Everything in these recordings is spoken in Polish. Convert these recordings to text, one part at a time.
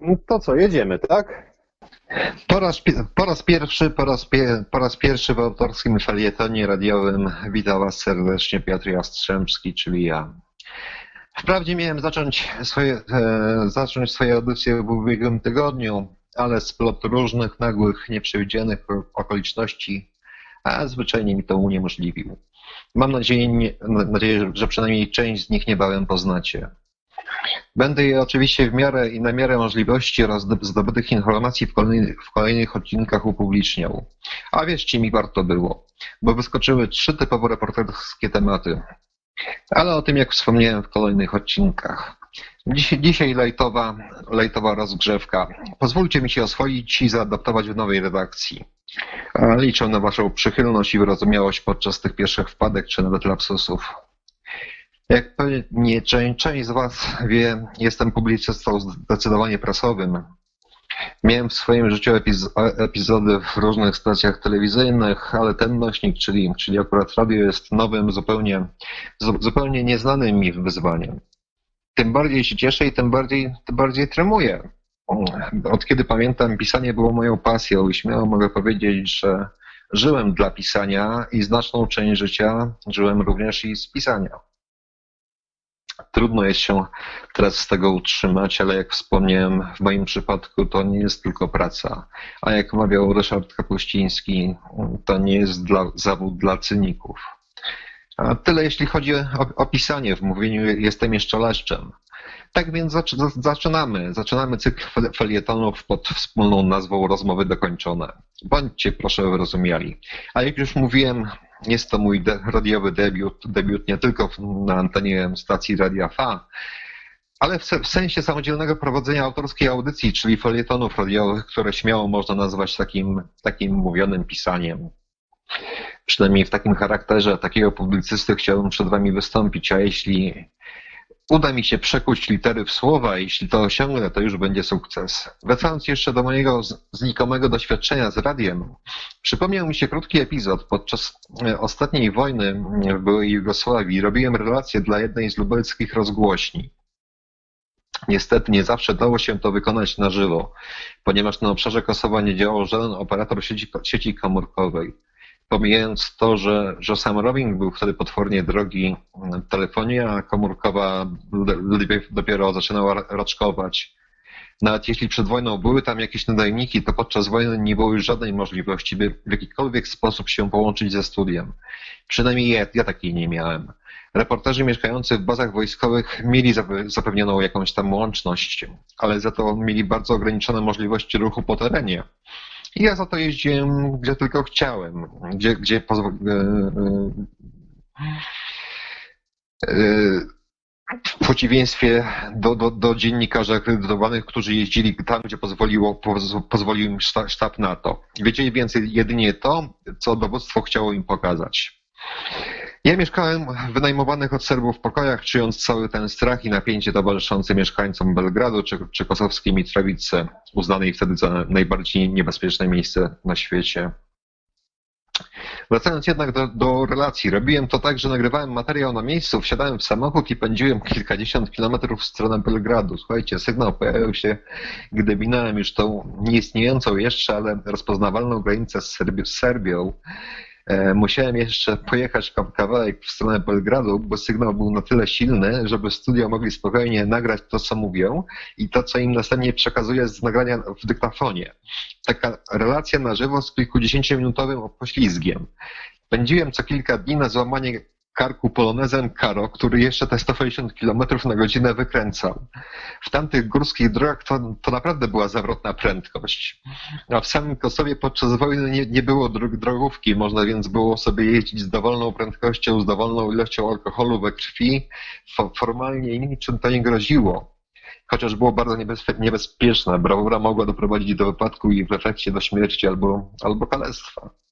No To co, jedziemy, tak? Po raz, po raz pierwszy, po raz, po raz pierwszy w autorskim felietonie radiowym witam Was serdecznie Piotr Jastrzębski, czyli ja. Wprawdzie miałem zacząć swoje, e, zacząć swoje audycje w ubiegłym tygodniu, ale splot różnych nagłych, nieprzewidzianych okoliczności, a zwyczajnie mi to uniemożliwił. Mam nadzieję, nadzieję, że przynajmniej część z nich niebawem poznacie. Będę je oczywiście w miarę i na miarę możliwości oraz zdobytych informacji w kolejnych, w kolejnych odcinkach upubliczniał. A wierzcie mi, warto było, bo wyskoczyły trzy typowo reporterskie tematy. Ale o tym, jak wspomniałem w kolejnych odcinkach. Dzisiaj, dzisiaj lejtowa, lejtowa rozgrzewka. Pozwólcie mi się oswoić i zaadaptować w nowej redakcji. Liczę na Waszą przychylność i wyrozumiałość podczas tych pierwszych wpadek czy nawet lapsusów. Jak pewnie część, z Was wie, jestem publicystą zdecydowanie prasowym. Miałem w swoim życiu epiz epizody w różnych stacjach telewizyjnych, ale ten nośnik, czyli, czyli akurat radio, jest nowym, zupełnie, zu, zupełnie nieznanym mi wyzwaniem. Tym bardziej się cieszę i tym bardziej, tym bardziej tremuję. Od kiedy pamiętam, pisanie było moją pasją i śmiało mogę powiedzieć, że żyłem dla pisania i znaczną część życia żyłem również i z pisania. Trudno jest się teraz z tego utrzymać, ale jak wspomniałem, w moim przypadku to nie jest tylko praca. A jak mawiał Ryszard Kapuściński, to nie jest dla, zawód dla cyników. A tyle jeśli chodzi o, o pisanie. W mówieniu jestem jeszcze leszczem. Tak więc zaczynamy. Zaczynamy cykl felietonów pod wspólną nazwą Rozmowy dokończone. Bądźcie proszę wyrozumiali. A jak już mówiłem, jest to mój radiowy debiut, debiut nie tylko na antenie stacji Radia FA, ale w sensie samodzielnego prowadzenia autorskiej audycji, czyli felietonów radiowych, które śmiało można nazwać takim, takim mówionym pisaniem. Przynajmniej w takim charakterze takiego publicysty chciałbym przed Wami wystąpić, a jeśli uda mi się przekuć litery w słowa, jeśli to osiągnę, to już będzie sukces. Wracając jeszcze do mojego znikomego doświadczenia z radiem, przypomniał mi się krótki epizod. Podczas ostatniej wojny w byłej Jugosławii robiłem relację dla jednej z lubelskich rozgłośni. Niestety nie zawsze dało się to wykonać na żywo, ponieważ na obszarze Kosowa nie działał żaden operator sieci, sieci komórkowej. Pomijając to, że, że sam roaming był wtedy potwornie drogi, telefonia komórkowa dopiero zaczynała raczkować. Nawet jeśli przed wojną były tam jakieś nadajniki, to podczas wojny nie było już żadnej możliwości, by w jakikolwiek sposób się połączyć ze studiem. Przynajmniej ja, ja takiej nie miałem. Reporterzy mieszkający w bazach wojskowych mieli zapewnioną jakąś tam łączność, ale za to mieli bardzo ograniczone możliwości ruchu po terenie. I ja za to jeździłem, gdzie tylko chciałem, gdzie, gdzie pozwoliłem. W przeciwieństwie do, do, do dziennikarzy akredytowanych, którzy jeździli tam, gdzie pozwoliło, pozwolił im sztab NATO. Wiedzieli więcej jedynie to, co dowództwo chciało im pokazać. Ja mieszkałem w wynajmowanych od Serbów pokojach, czując cały ten strach i napięcie towarzyszące mieszkańcom Belgradu czy, czy kosowskiej Mitrowicy, uznanej wtedy za najbardziej niebezpieczne miejsce na świecie. Wracając jednak do, do, relacji, robiłem to tak, że nagrywałem materiał na miejscu, wsiadałem w samochód i pędziłem kilkadziesiąt kilometrów w stronę Belgradu. Słuchajcie, sygnał pojawił się, gdy minąłem już tą nieistniejącą jeszcze, ale rozpoznawalną granicę z, Serbi z Serbią. Musiałem jeszcze pojechać kawałek w stronę Belgradu, bo sygnał był na tyle silny, żeby studio mogli spokojnie nagrać to, co mówią i to, co im następnie przekazuje z nagrania w dyktafonie. Taka relacja na żywo z kilkudziesięciominutowym poślizgiem. Pędziłem co kilka dni na złamanie karku polonezem Karo, który jeszcze te 160 km na godzinę wykręcał. W tamtych górskich drogach to, to naprawdę była zawrotna prędkość. A w samym Kosowie podczas wojny nie, nie było dróg drogówki, można więc było sobie jeździć z dowolną prędkością, z dowolną ilością alkoholu we krwi. Formalnie niczym to nie groziło. Chociaż było bardzo niebezpieczne, brawura mogła doprowadzić do wypadku i w efekcie do śmierci albo, albo kalectwa.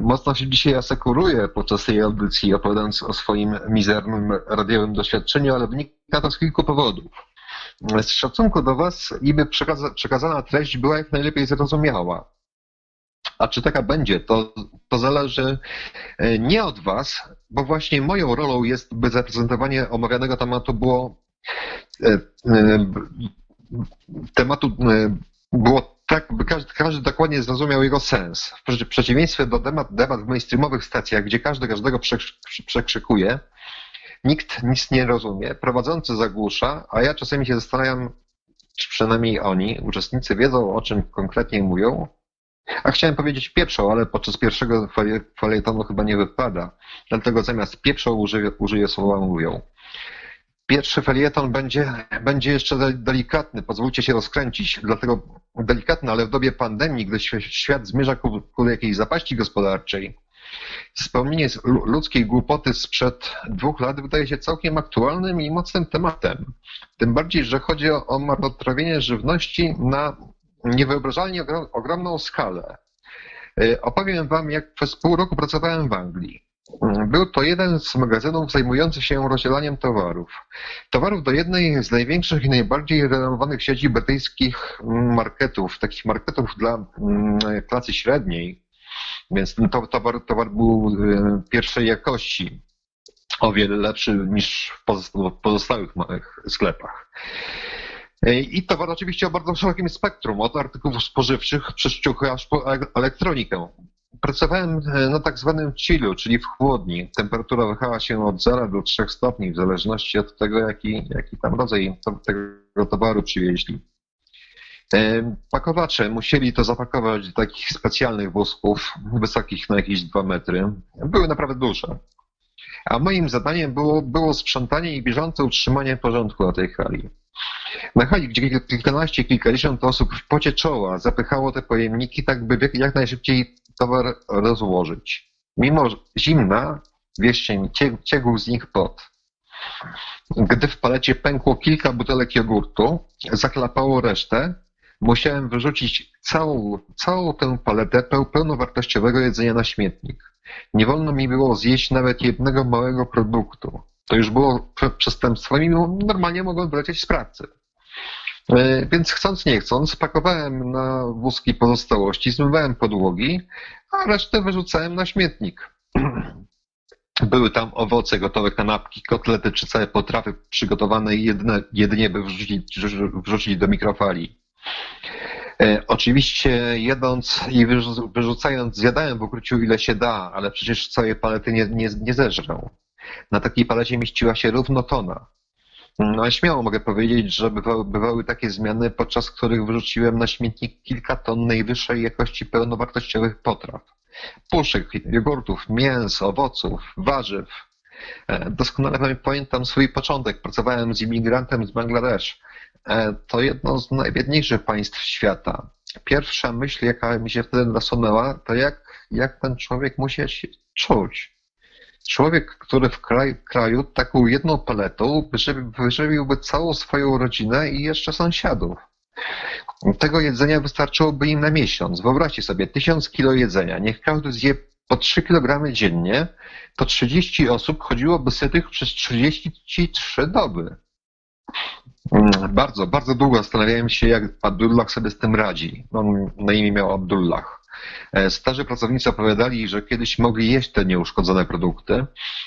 Mocno się dzisiaj asekuruję podczas tej audycji, opowiadając o swoim mizernym radiowym doświadczeniu, ale wynika to z kilku powodów. Z szacunku do Was, iby przekaza przekazana treść była jak najlepiej zrozumiała. A czy taka będzie, to, to zależy nie od Was, bo właśnie moją rolą jest, by zaprezentowanie omawianego tematu było tematu e, było tak, by każdy, każdy dokładnie zrozumiał jego sens. W przeci- przeciwieństwie do debat, debat w mainstreamowych stacjach, gdzie każdy każdego przekrz- przekrzykuje, nikt nic nie rozumie, prowadzący zagłusza, a ja czasami się zastanawiam, czy przynajmniej oni, uczestnicy, wiedzą o czym konkretnie mówią. A chciałem powiedzieć pieprzą, ale podczas pierwszego folietonu chyba nie wypada. Dlatego zamiast pieprzą użyję, użyję słowa mówią. Pierwszy felieton będzie, będzie jeszcze de- delikatny, pozwólcie się rozkręcić, dlatego delikatny, ale w dobie pandemii, gdy świat zmierza ku, ku jakiejś zapaści gospodarczej, wspomnienie ludzkiej głupoty sprzed dwóch lat wydaje się całkiem aktualnym i mocnym tematem. Tym bardziej, że chodzi o, o marnotrawienie żywności na niewyobrażalnie ogrom, ogromną skalę. E, Opowiem Wam, jak przez pół roku pracowałem w Anglii. Mm, Był to jeden z magazynów zajmujących się rozdzielaniem towarów. Towarów do jednej z największych i najbardziej renomowanych sieci brytyjskich mm, marketów, takich marketów dla mm, klasy średniej. Więc ten to- towar, towar był e, pierwszej jakości, o wiele lepszy niż w pozosta- w pozostałych sklepach. E, I towar oczywiście o bardzo szerokim spektrum, od artykułów spożywczych przez ciuchy aż po e- elektronikę. Pracowałem e, na tak zwanym chillu, czyli w chłodni. Temperatura wahała się od 0 do 3 stopni, w zależności od tego, jaki, jaki tam rodzaj tego towaru przywieźli. E, Pakowacze musieli to zapakować do takich specjalnych wózków, wysokich na jakieś 2 metry. Były naprawdę duże. A moim zadaniem było, było sprzątanie i bieżące utrzymanie porządku na tej hali. Na hali, gdzie kilkanaście, kilkadziesiąt osób w pocie czoła zapychało te pojemniki, tak by jak najszybciej towar rozłożyć. Mimo zimna, wierzcie mi, cie- ciekł z nich pot. Gdy w palecie pękło kilka butelek jogurtu, zaklapało resztę, musiałem wyrzucić całą, całą tę paletę peł- pełnowartościowego jedzenia na śmietnik. Nie wolno mi było zjeść nawet jednego małego produktu. To już było prze- przestępstwem i normalnie mogłem wylecieć z pracy. E, Więc chcąc nie chcąc, pakowałem na wózki pozostałości, zmywałem podłogi, a resztę wyrzucałem na śmietnik. Były tam owoce, gotowe kanapki, kotlety czy całe potrawy przygotowane jedyne, jedynie by wrzucić, wrzucić do mikrofali. E, Oczywiście jedząc i wyrzu- wyrzucając, zjadałem w ukryciu ile się da, ale przecież całej palety nie, nie, nie zeżrę. Na takiej palecie mieściła się równo tona. No śmiało mogę powiedzieć, że bywały, bywały takie zmiany, podczas których wyrzuciłem na śmietnik kilka ton najwyższej jakości pełnowartościowych potraw. Puszek, jogurtów, mięs, owoców, warzyw. E, Doskonale pamię- pamiętam swój początek. Pracowałem z imigrantem z Bangladesz. E, To jedno z najbiedniejszych państw świata. Pierwsza myśl, jaka mi się wtedy nasunęła, to jak, jak ten człowiek musi się czuć. Człowiek, który w kraj, kraju taką jedną paletą wyżywi- wyżywiłby całą swoją rodzinę i jeszcze sąsiadów. Tego jedzenia wystarczyłoby im na miesiąc. Wyobraźcie sobie, tysiąc kilo jedzenia. Niech każdy zje po 3 kg dziennie, to 30 osób chodziłoby sytych przez 33 doby. Mm, Bardzo, bardzo długo zastanawiałem się, jak Abdullah sobie z tym radzi. On na imię miał Abdullah. E, Starzy pracownicy opowiadali, że kiedyś mogli jeść te nieuszkodzone produkty.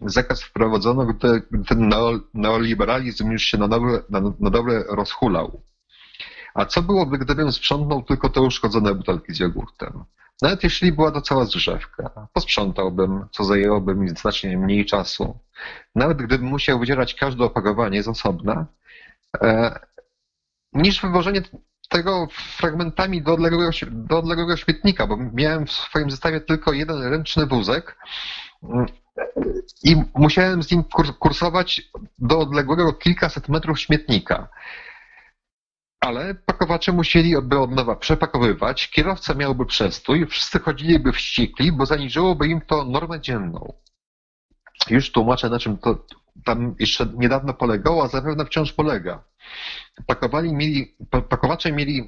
Zakaz wprowadzono, gdy, ten neo- neoliberalizm już się na dobre, na, na dobre rozhulał. A co byłoby, gdybym sprzątnął tylko te uszkodzone butelki z jogurtem? Nawet jeśli była to cała zgrzewka, posprzątałbym, co zajęłoby mi znacznie mniej czasu. Nawet gdybym musiał wydzierać każde opakowanie z osobna, e, niż wywożenie tego fragmentami do odległego, do odległego śmietnika, bo miałem w swoim zestawie tylko jeden ręczny wózek mm, i musiałem z nim kur- kursować do odległego kilkaset metrów śmietnika. Ale pakowacze musieli by od nowa przepakowywać, kierowca miałby przestój, wszyscy chodziliby wściekli, bo zaniżyłoby im to normę dzienną. Już tłumaczę, na czym to tam jeszcze niedawno polegało, a zapewne wciąż polega. Pakowali mieli, pa- pakowacze mieli e,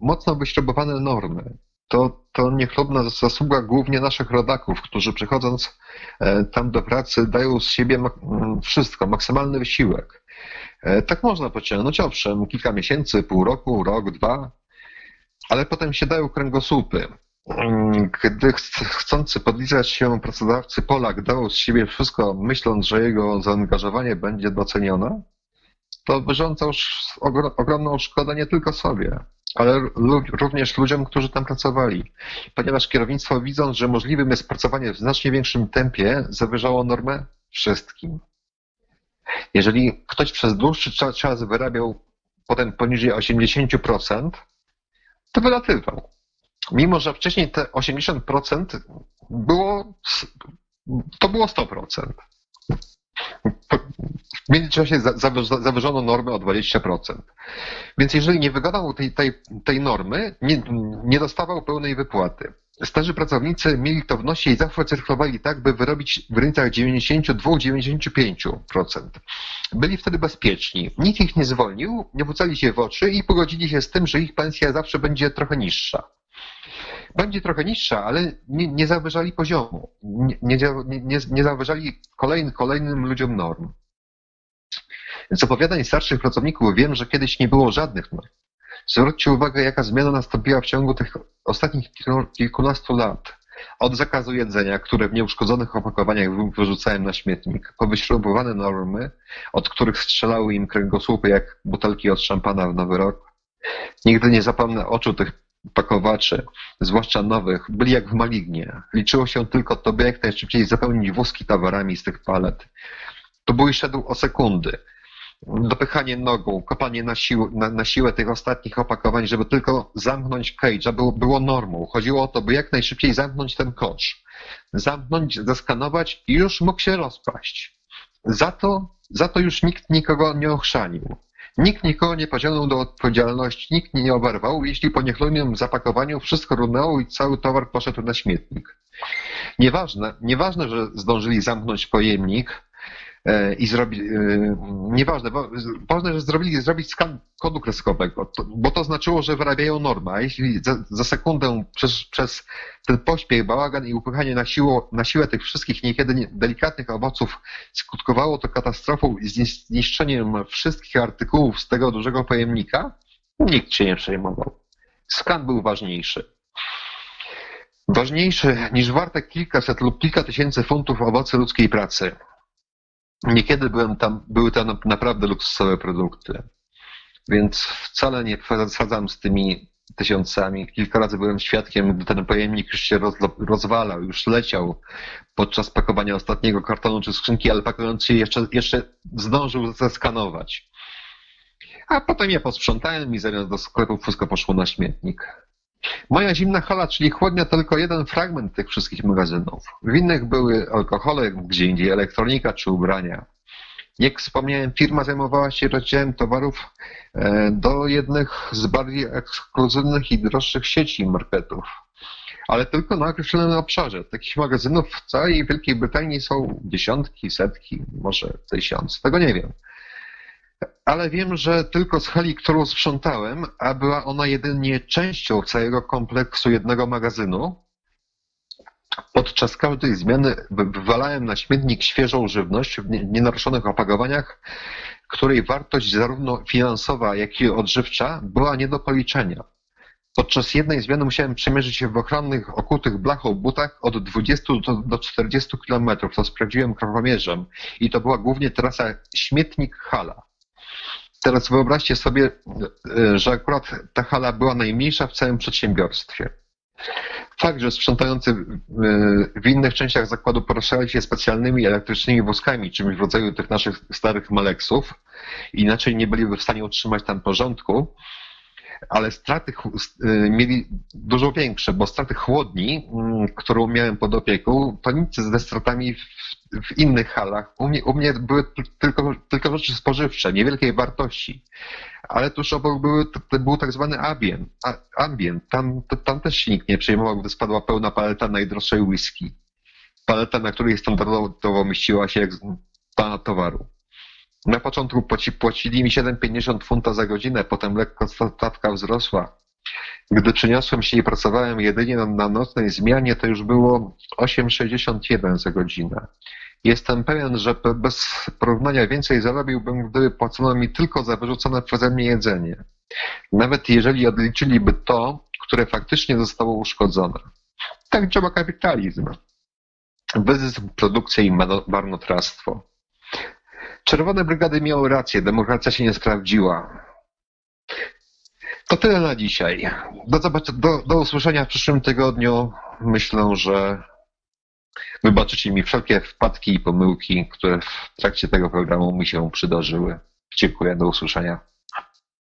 mocno wyśrubowane normy. To, to niechlubna zasługa głównie naszych rodaków, którzy przychodząc e, tam do pracy dają z siebie wszystko, maksymalny wysiłek. E, Tak można pociągnąć, owszem, kilka miesięcy, pół roku, rok, dwa, ale potem się dają kręgosłupy. Gdy ch- chcący podlizać się pracodawcy Polak dawał z siebie wszystko, myśląc, że jego zaangażowanie będzie docenione, to wyrządza już ogro- ogromną szkodę nie tylko sobie, ale również ludziom, którzy tam pracowali. Ponieważ kierownictwo widząc, że możliwym jest pracowanie w znacznie większym tempie, zawyżało normę wszystkim. Jeżeli ktoś przez dłuższy cza- czas wyrabiał potem poniżej 80%, to wylatywał. Mimo, że wcześniej te 80% było, to było 100%. W międzyczasie za- zawyż- zawyżono normę o 20%. Więc jeżeli nie wygadał tej, tej, tej normy, nie, nie dostawał pełnej wypłaty. Starzy pracownicy mieli to w nosie i zawsze cyrklowali tak, by wyrobić w granicach 92-95%. Byli wtedy bezpieczni. Nikt ich nie zwolnił, nie wrzucali się w oczy i pogodzili się z tym, że ich pensja zawsze będzie trochę niższa. Będzie trochę niższa, ale nie, nie zawyżali poziomu. Nie, nie, nie, zawyżali kolejny, kolejnym ludziom norm. Z opowiadań starszych pracowników wiem, że kiedyś nie było żadnych norm. Zwróćcie uwagę, jaka zmiana nastąpiła w ciągu tych ostatnich kilku- kilkunastu lat. Od zakazu jedzenia, które w nieuszkodzonych opakowaniach wy- wyrzucałem na śmietnik, po wyśrubowane normy, od których strzelały im kręgosłupy jak butelki od szampana w Nowy Rok. Nigdy nie zapomnę oczu tych pakowaczy, zwłaszcza nowych, byli jak w malignie. Liczyło się tylko to, by jak najszybciej zapełnić wózki towarami z tych palet. To bój szedł o sekundy. Dopychanie nogą, kopanie na, sił, na, na siłę tych ostatnich opakowań, żeby tylko zamknąć cage'a, było, było normą. Chodziło o to, by jak najszybciej zamknąć ten kocz. Zamknąć, zeskanować i już mógł się rozpaść. Za to, za to już nikt nikogo nie ochrzanił. Nikt nikogo nie pociągnął do odpowiedzialności, nikt nie oberwał, jeśli po niechlujnym zapakowaniu wszystko runęło i cały towar poszedł na śmietnik. Nieważne, nieważne, że zdążyli zamknąć pojemnik i zrobić, nieważne, wa- ważne, że zrobili zrobić skan kodu kreskowego, bo to znaczyło, że wyrabiają normę, a jeśli za, za sekundę przez, przez ten pośpiech, bałagan i upychanie na, siłę, na siłę tych wszystkich niekiedy nie- delikatnych owoców skutkowało to katastrofą i znisz- zniszczeniem wszystkich artykułów z tego dużego pojemnika, nikt się nie przejmował. Skan był ważniejszy. Ważniejszy niż warte kilkaset lub kilka tysięcy funtów owoce ludzkiej pracy. Niekiedy byłem tam, były na- naprawdę luksusowe produkty. Więc wcale nie przesadzam z tymi tysiącami. Kilka razy byłem świadkiem, gdy ten pojemnik już się roz, rozwalał, już leciał podczas pakowania ostatniego kartonu czy skrzynki, ale pakując je jeszcze, jeszcze zdążył zeskanować. A potem je posprzątałem i zamiast do sklepu wszystko poszło na śmietnik. Moja zimna hala, czyli chłodnia, to tylko jeden fragment tych wszystkich magazynów. W innych były alkohole, gdzie indziej elektronika czy ubrania. Jak wspomniałem, firma zajmowała się rozdziałem towarów e, do jednych z bardziej ekskluzywnych i droższych sieci marketów. Ale tylko na określonym obszarze. Takich magazynów w całej Wielkiej Brytanii są dziesiątki, setki, może tysiąc. Tego nie wiem. Ale wiem, że tylko z hali, którą sprzątałem, a była ona jedynie częścią całego kompleksu jednego magazynu, podczas każdej zmiany wy- wywalałem na śmietnik świeżą żywność w nie- nienaruszonych opakowaniach, której wartość zarówno finansowa, jak i odżywcza była nie do policzenia. Podczas jednej zmiany musiałem przemierzyć się w ochronnych, okutych blachą butach od 20 do, do 40 kilometrów. To sprawdziłem krowomierzem i to była głównie trasa śmietnik-hala. Teraz wyobraźcie sobie, e, że akurat ta hala była najmniejsza w całym przedsiębiorstwie. Fakt, że sprzątający e, w innych częściach zakładu poruszali się specjalnymi elektrycznymi wózkami, czymś w rodzaju tych naszych starych Maleksów, inaczej nie byliby w stanie utrzymać tam porządku, ale straty y, mieli dużo większe, bo straty chłodni, mm, którą miałem pod opieką, to nic ze stratami w, w innych halach. U mnie, u mnie były tylko, tylko rzeczy spożywcze, niewielkiej wartości. Ale tuż obok były, był tak zwany ambient. Ambient. Tam, tam też się nikt nie przejmował, gdy spadła pełna paleta najdroższej whisky. Paleta, na której standardowo mieściła się jak towaru. Na początku płaci, płacili mi 7,50 funta za godzinę, potem lekko stawka wzrosła. Gdy przeniosłem się i pracowałem jedynie na, na nocnej zmianie, to już było 8,61 za godzinę. Jestem pewien, że bez porównania więcej zarobiłbym, gdyby płacono mi tylko za wyrzucone przeze mnie jedzenie. Nawet jeżeli odliczyliby to, które faktycznie zostało uszkodzone. Tak działa kapitalizm. Wyzysk, produkcja i marnotrawstwo. Czerwone brygady miały rację, demokracja się nie sprawdziła. To tyle na dzisiaj. Do, do, do usłyszenia w przyszłym tygodniu. Myślę, że wybaczycie mi wszelkie wpadki i pomyłki, które w trakcie tego programu mi się przydarzyły. Dziękuję, do usłyszenia.